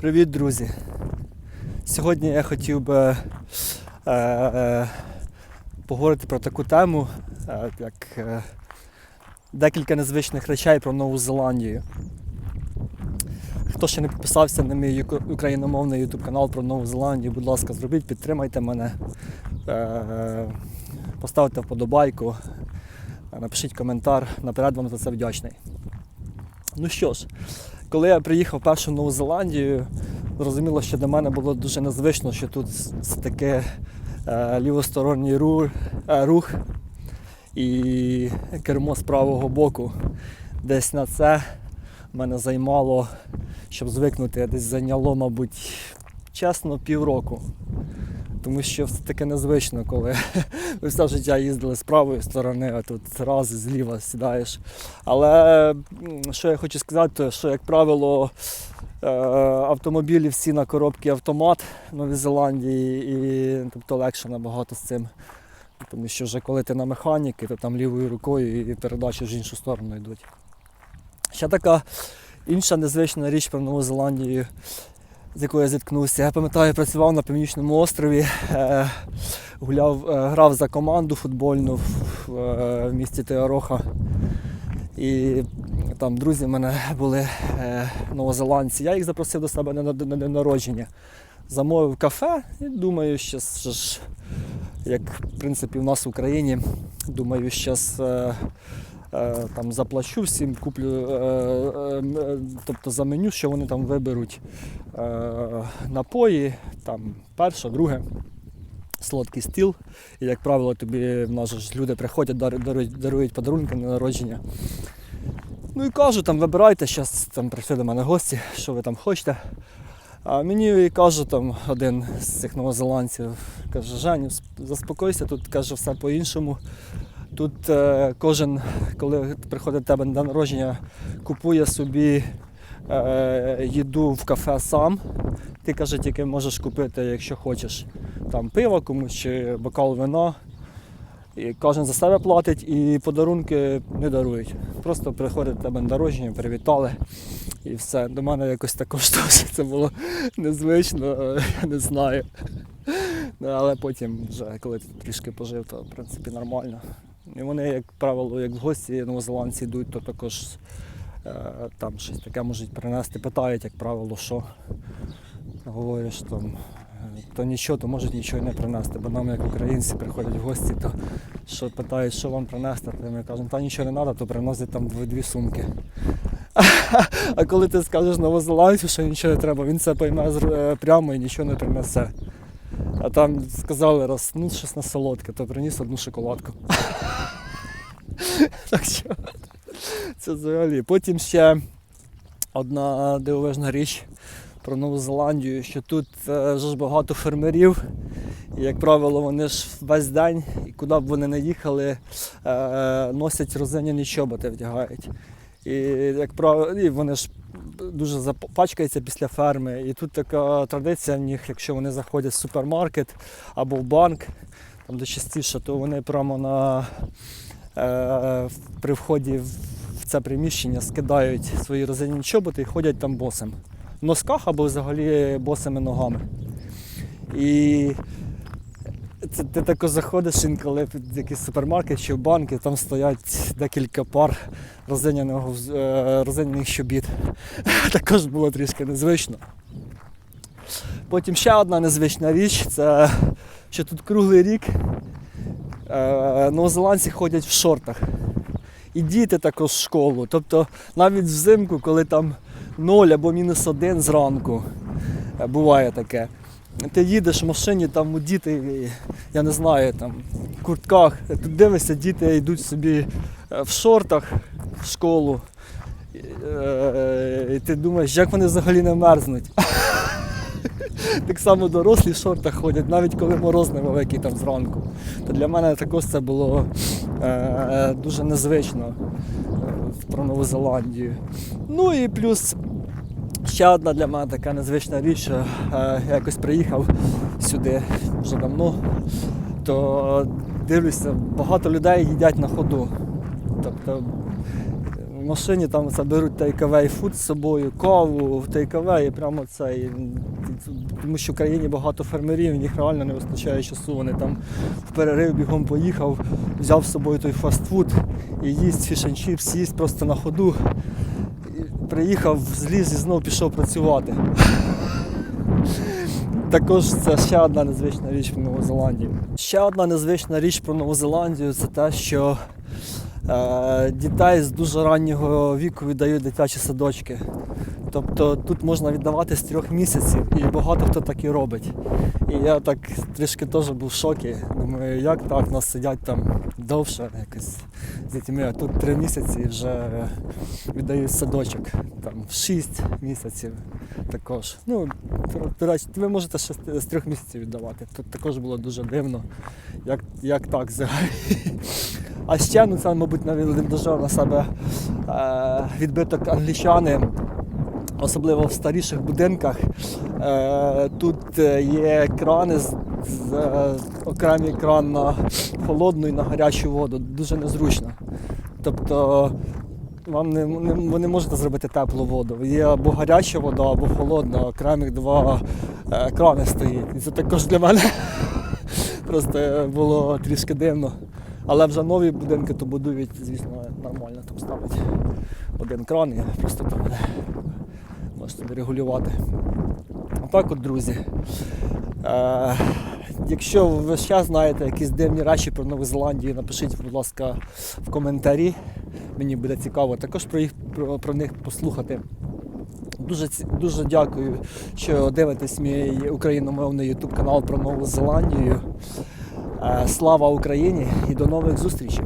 Привіт, друзі! Сьогодні я хотів би е, е, поговорити про таку тему, е, як е, декілька незвичних речей про Нову Зеландію. Хто ще не підписався на мій україномовний YouTube канал про Нову Зеландію, будь ласка, зробіть, підтримайте мене, е, поставте вподобайку, напишіть коментар, наперед вам за це вдячний. Ну що ж, коли я приїхав першу Нову Зеландію, зрозуміло, що для мене було дуже незвично, що тут таке е, лівосторонній рух, е, рух і кермо з правого боку. Десь на це мене займало, щоб звикнути, десь зайняло, мабуть, чесно, півроку. Тому що все таке незвично, коли ви все життя їздили з правої сторони, а тут раз зліва сідаєш. Але що я хочу сказати, що, як правило, е, автомобілі всі на коробці автомат в Новій Зеландії, і тобто легше набагато з цим. Тому що вже коли ти на механіки, то там лівою рукою і передачі в іншу сторону йдуть. Ще така інша незвична річ про Нову Зеландію, з якою я зіткнувся. Я пам'ятаю, я працював на північному острові, е, гуляв, е, грав за команду футбольну в, е, в місті Теороха. І там друзі в мене були новозеландці. Я їх запросив до себе на, день народження. Замовив кафе і думаю, що ж, як в принципі в нас в Україні, думаю, е, там заплачу всім, куплю, е, е, е, тобто за меню, що вони там виберуть е, напої, там перше, друге. Солодкий стіл, і як правило, тобі в нас ж люди приходять, дарують, дарують, подарунки на народження. Ну і кажу, там вибирайте, зараз там прийшли до мене гості, що ви там хочете. А мені каже там один з цих новозеландців, каже, Женю, сп- заспокойся, тут каже все по-іншому. Тут е, кожен, коли приходить до тебе на народження, купує собі е, їду в кафе сам. Ти каже, тільки можеш купити, якщо хочеш, там пиво комусь чи бокал вина. І кожен за себе платить і подарунки не дарують. Просто приходять до тебе на народження, привітали і все. До мене якось також це було незвично, я не знаю. Ну, Але потім, вже коли трішки пожив, то в принципі нормально. І вони, як правило, як в гості новозеландці йдуть, то також е, там щось таке можуть принести, питають, як правило, що говориш там. е, То нічого, то можуть нічого не принести, бо нам, як українці, приходять в гості, то що питають, що вам принести, то ми кажемо, та нічого не треба, то приносять там дві, сумки. А коли ти скажеш новозеландцю, що нічого не треба, він це пойме е, прямо і нічого не принесе. А там сказали, раз ну щось на солодке, то приніс одну шоколадку. Так що це взагалі. Потім ще одна дивовижна річ про Нову Зеландію, що тут е, вже ж багато фермерів. І, як правило, вони ж весь день, і куди б вони не їхали, е, носять розиняні чоботи, вдягають. І як правило, і вони ж дуже запачкаються після ферми. І тут така традиція в них, якщо вони заходять в супермаркет або в банк, там де частіше, то вони прямо на, е, при вході в це приміщення скидають свої розиняні чоботи і ходять там босим. В носках або взагалі босими ногами. І це ти тако заходиш інколи в якийсь супермаркет чи в банк, і там стоять декілька пар розиняного вз- е, розиняних щобіт. Також було трішки незвично. Потім ще одна незвична річ це що тут круглий рік е, новозеландці ходять в шортах. І діти також в школу. Тобто навіть взимку, коли там 0 або мінус 1 зранку, е, буває таке. Ти їдеш в машині, там діти, я не знаю, там в куртках. Тут дивишся, діти йдуть собі е, в шортах в школу. Е, І ти думаєш, як вони взагалі не мерзнуть. Так само дорослі в шортах ходять, навіть коли мороз невеликий там зранку. То для мене також це було е, дуже незвично е, про Нову Зеландію. Ну і плюс ще одна для мене така незвична річ, е, я якось приїхав сюди вже давно, то дивлюся, багато людей їдять на ходу. Тобто в машині там беруть тейковей фуд з собою, каву в тейковей, прямо це. і, Тому що в країні багато фермерів, їх реально не вистачає часу. Вони там в перерив бігом поїхав, взяв з собою той фастфуд і їсть фішн-чіпс, їсть просто на ходу. Приїхав, зліз і знову пішов працювати. Також це ще одна незвична річ про Нову Зеландію. Ще одна незвична річ про Нову Зеландію це те, що е, дітей з дуже раннього віку віддають дитячі садочки. Тобто тут можна віддавати з трьох місяців, і багато хто так і робить. І я так трішки теж був в шокі. Думаю, як так, нас сидять там довше якось з дітьми, а тут три місяці і вже віддають садочок. Там шість місяців також. Ну, ви можете ще з- трьох місяців віддавати. Тут також було дуже дивно, як, як так взагалі. А ще, ну це, мабуть, навіть дуже на себе е, відбиток англічани особливо в старіших будинках. Е, Тут е, є крани, з, з, е, окремий кран на холодну і на гарячу воду. Дуже незручно. Тобто вам не, не, ви не можете зробити теплу воду. Є або гаряча вода, або холодна, окремих два крани стоїть. І це також для мене просто було трішки дивно. Але вже нові будинки то будують, звісно, нормально там ставить один кран і просто можете регулювати. Отак от, друзі. Е, якщо ви час знаєте якісь дивні речі про Нову Зеландію, напишіть, будь ласка, в коментарі. Мені буде цікаво також про, їх, про, про них послухати. Дуже, дуже дякую, що дивитесь мій україномовний YouTube канал про Нову Зеландію. Е, слава Україні і до нових зустрічей!